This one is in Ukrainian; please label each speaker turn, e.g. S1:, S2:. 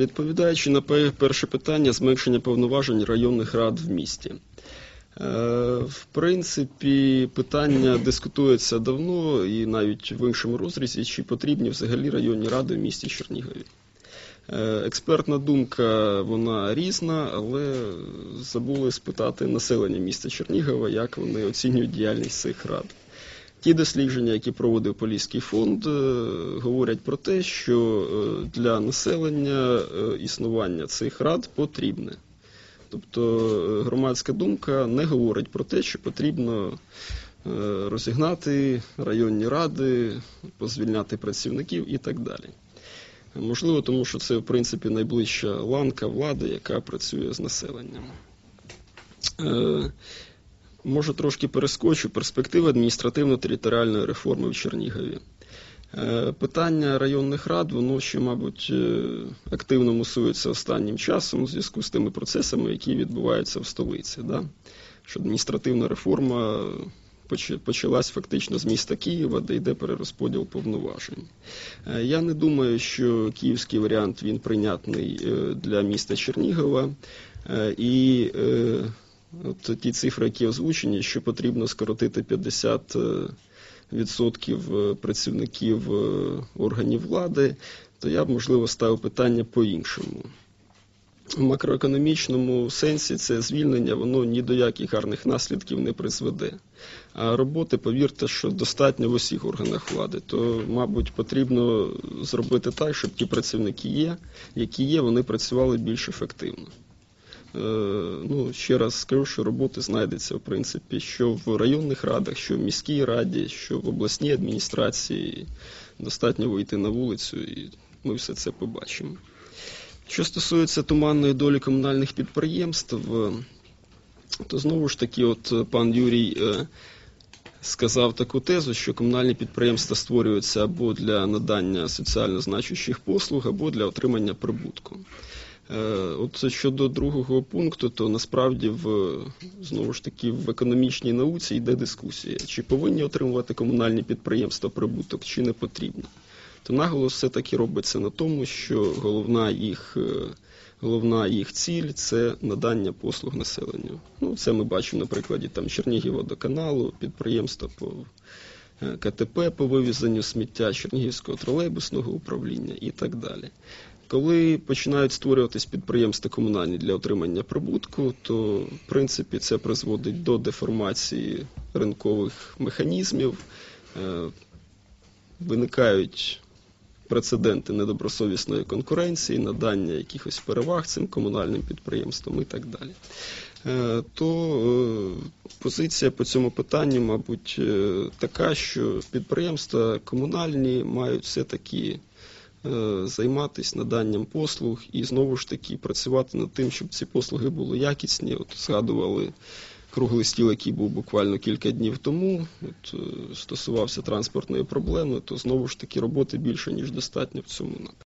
S1: Відповідаючи на перше питання, зменшення повноважень районних рад в місті. Е, В принципі, питання дискутується давно і навіть в іншому розрізі, чи потрібні взагалі районні ради в місті Чернігові. Е, Експертна думка вона різна, але забули спитати населення міста Чернігова, як вони оцінюють діяльність цих рад. Ті дослідження, які проводив Поліський фонд, е, говорять про те, що е, для населення е, існування цих рад потрібне. Тобто громадська думка не говорить про те, що потрібно розігнати районні ради, позвільняти працівників і так далі. Можливо, тому що це, в принципі, найближча ланка влади, яка працює з населенням. Може, трошки перескочу перспективи адміністративно-територіальної реформи в Чернігові. Е, Питання районних рад, воно ще, мабуть, е, активно мусується останнім часом у зв'язку з тими процесами, які відбуваються в столиці. Да? Що адміністративна реформа поч- почалась фактично з міста Києва, де йде перерозподіл повноважень. Е, Я не думаю, що київський варіант він прийнятний для міста Чернігова. І от ті цифри, які озвучені, що потрібно скоротити 50 е, відсотків е, працівників е, органів влади, то я б можливо ставив питання по-іншому. В макроекономічному сенсі це звільнення, воно ні до яких гарних наслідків не призведе. А роботи, повірте, що достатньо в усіх органах влади. То, мабуть, потрібно зробити так, щоб ті працівники є, які є, вони працювали більш ефективно. Е, Ну, ще раз скажу, що роботи знайдеться, в принципі, що в районних радах, що в міській раді, що в обласній адміністрації. Достатньо вийти на вулицю, і ми все це побачимо. Що стосується туманної долі комунальних підприємств, е, то знову ж таки, от е, пан Юрій сказав таку тезу, що комунальні підприємства створюються або для надання соціально значущих послуг, або для отримання прибутку. Е, От щодо другого пункту, то насправді в знову ж таки в економічній науці йде дискусія, чи повинні отримувати комунальні підприємства прибуток, чи не потрібно. То наголос все-таки робиться на тому, що головна їх, е, головна їх ціль це надання послуг населенню. Ну, це ми бачимо на прикладі там Чернігівводоканалу, підприємства по е, КТП по вивезенню сміття, Чернігівського тролейбусного управління і так далі. Коли починають створюватись підприємства комунальні для отримання прибутку, то в принципі це призводить до деформації ринкових механізмів, е, виникають прецеденти недобросовісної конкуренції, надання якихось переваг цим комунальним підприємствам і так далі. Е, То е, позиція по цьому питанню, мабуть, така, що підприємства комунальні мають все-таки е, займатися наданням послуг і знову ж таки працювати над тим, щоб ці послуги були якісні. От згадували круглий стіл, який був буквально кілька днів тому, от, е, стосувався транспортної проблеми, то знову ж таки роботи більше ніж достатньо в цьому напрямку.